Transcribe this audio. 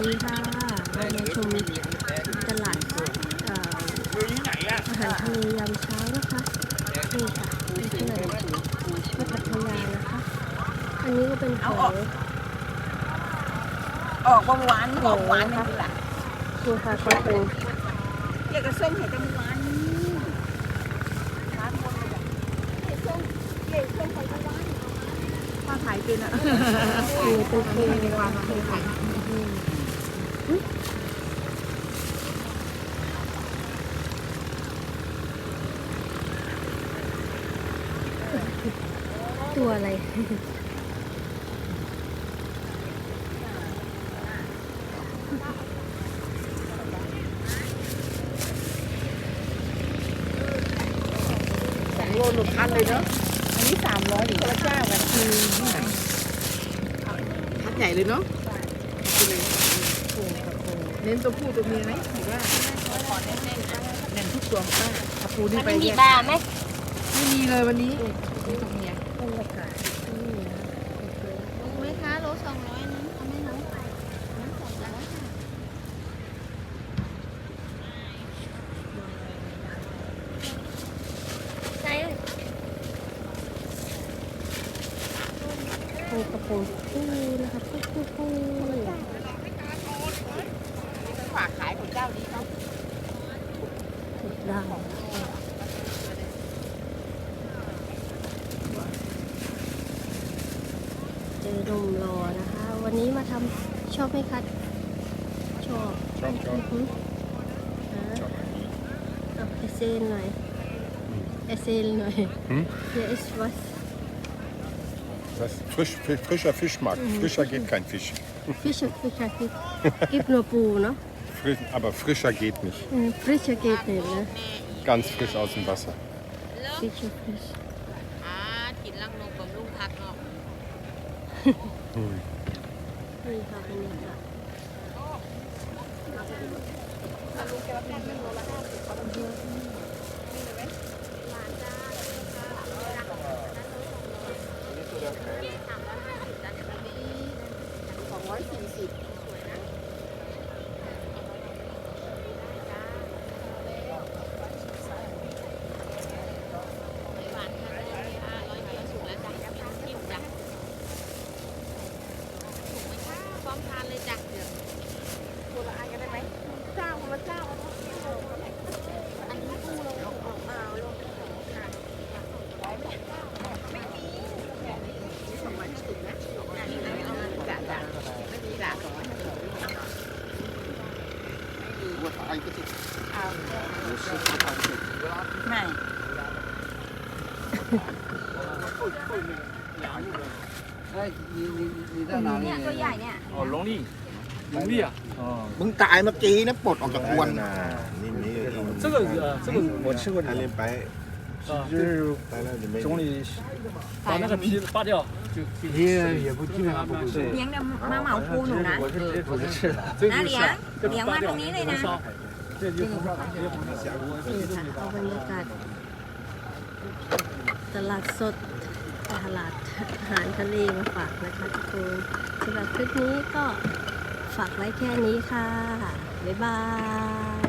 ดีค่ะเรามาชมตลาดเอ่ออาหารทะเลยามเช้านะคะนี่ค่ะเพื่อนที่พัทยานะคะ อันนี้ก็เป็นของ ออกบางวันออกหวานนี่แหละนี่ค่ะก็เป็นเรียกกระส้มเห็ดจังหวานร้านคนเลยอะเห็ดส้มเห็ดส้มไข่จังหวานป้าขายเป็นอะมีเป็นเพลงวางมาเคยขาย ตัวอะไร สองโลหนึ่งพันเลยเนาะ อันนี้สามร้อยคนละเจ้ากันพัดใหญ่เลยเนาะ เน้นตัวผู้ตัวเมียไหมหรือว่าเน้นทุกตัวป้าถ้าปูนี่ไปมันมีแยกบ้าไหมไม่มีเลยวันนี้ตัวเมียบรรยากาศนี่นะไหมคะโลสองร้อยนั้นเอาไหมน้องน้ำสองร้อยค่ะใช่ปูกระพงปูนะคะปูปูปู ฝากขายของ เจ้านี้เขาสุดดังเจอหนุ่มรอนะคะ วันนี้มาทำชอบไหมคะชอบชอบชอบอือหือฮะชอบอันนี้เอาเอเซนหน่อยเอเซนหน่อย Hm? Hier ist was Das ist frisch, fri- frischer Fischmarkt. Frischer geht kein Fisch. Fische, Fischer gibt, gibt nur Po, ne? Frisch, aber frischer geht nicht. Hm, Frische geht nicht, ne? Ganz frisch aus dem Wasser. Fische, Fisch. อ่ากินลังนกบำรุงพักเนาะ นี่ค่ะบรรยาก เอาไม่ 哎，你你你在哪里？ เนี่ยตัวใหญ่เนี่ย 哦，农历，农历啊，哦， มึงตายเมื่อกี้นะปลดออกจากอวน นี่นี่ 这个呃，这个我吃过这 อัน 个 นี้ไป 啊，就是 ไปแล้วจะไม่ 总理把那个皮扒掉，就就也也不基本上不会对， เลี้ยงเนี่ยมาเหมาปูหนูนะ 我是这不是吃的，这 นะ 就是 เลี้ยง 下，这 เลี้ยง 扒 มาตร 掉 งนี้เลย 能 นะ 烧，这就不是直接不是下锅。 นี่ค่ะเอาบรรยากาศตลาดสดตลาดอาหารทะเลมาฝากนะคะทุกคนสำหรับคลิปนี้ก็ฝากไว้แค่นี้ค่ะ บ๊ายบาย